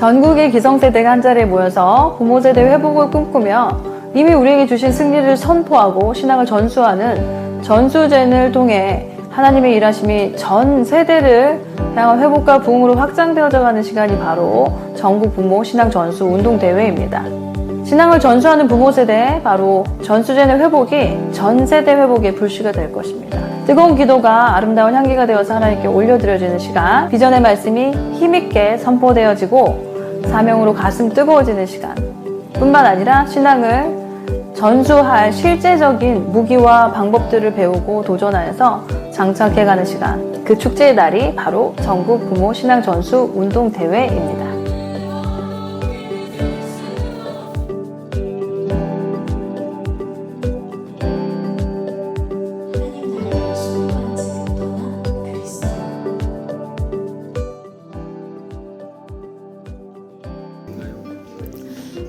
전국의 기성세대가 한 자리에 모여서 부모 세대 회복을 꿈꾸며 이미 우리에게 주신 승리를 선포하고 신앙을 전수하는 전수전을 통해 하나님의 일하심이 전 세대를 향한 회복과 부흥으로 확장되어져 가는 시간이 바로 전국 부모 신앙 전수 운동 대회입니다. 신앙을 전수하는 부모 세대 바로 전수전의 회복이 전 세대 회복의 불씨가 될 것입니다. 뜨거운 기도가 아름다운 향기가 되어서 하나님께 올려드려지는 시간, 비전의 말씀이 힘있게 선포되어지고 사명으로 가슴 뜨거워지는 시간. 뿐만 아니라 신앙을 전수할 실제적인 무기와 방법들을 배우고 도전하여서 장착해가는 시간. 그 축제의 날이 바로 전국 부모 신앙 전수 운동 대회입니다.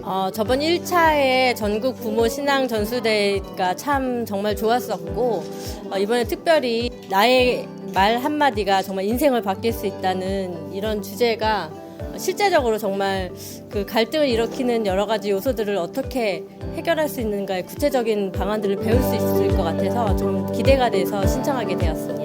어, 저번 1차에 전국 부모 신앙 전수대가 참 정말 좋았었고 어, 이번에 특별히 나의 말 한마디가 정말 인생을 바뀔 수 있다는 이런 주제가 실제적으로 정말 그 갈등을 일으키는 여러 가지 요소들을 어떻게 해결할 수 있는가의 구체적인 방안들을 배울 수 있을 것 같아서 좀 기대가 돼서 신청하게 되었습니다.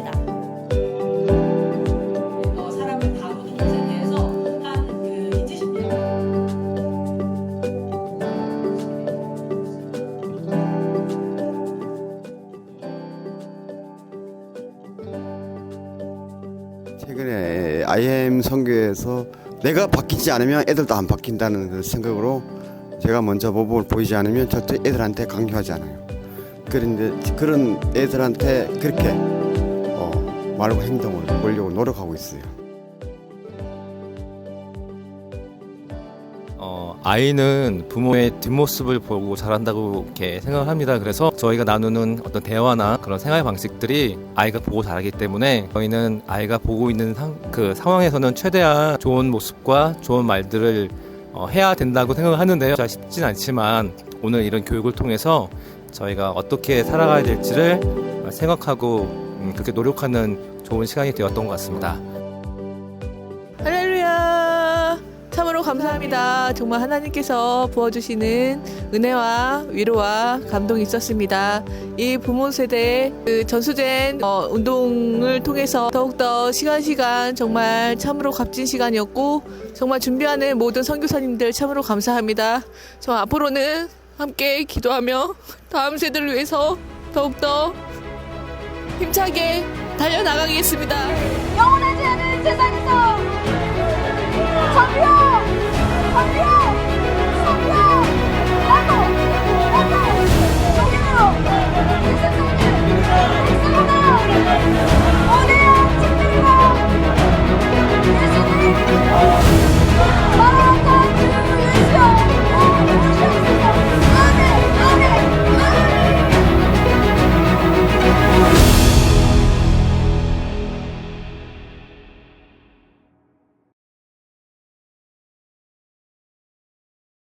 최근에 IM 선교에서 내가 바뀌지 않으면 애들도 안 바뀐다는 그 생각으로 제가 먼저 모범을 보이지 않으면 절대 애들한테 강요하지 않아요. 그런데 그런 애들한테 그렇게 어, 말과 행동을 보려고 노력하고 있어요. 아이는 부모의 뒷모습을 보고 자란다고 이렇게 생각을 합니다. 그래서 저희가 나누는 어떤 대화나 그런 생활 방식들이 아이가 보고 자라기 때문에 저희는 아이가 보고 있는 상, 그 상황에서는 최대한 좋은 모습과 좋은 말들을 어, 해야 된다고 생각을 하는데요. 잘 쉽진 않지만 오늘 이런 교육을 통해서 저희가 어떻게 살아가야 될지를 어, 생각하고 음, 그렇게 노력하는 좋은 시간이 되었던 것 같습니다. 감사합니다. 정말 하나님께서 부어주시는 은혜와 위로와 감동이 있었습니다. 이 부모 세대의 그 전수된 어, 운동을 통해서 더욱더 시간 시간 정말 참으로 값진 시간이었고 정말 준비하는 모든 선교사님들 참으로 감사합니다. 저 앞으로는 함께 기도하며 다음 세대를 위해서 더욱더 힘차게 달려나가겠습니다. 영원하지 않은 세상에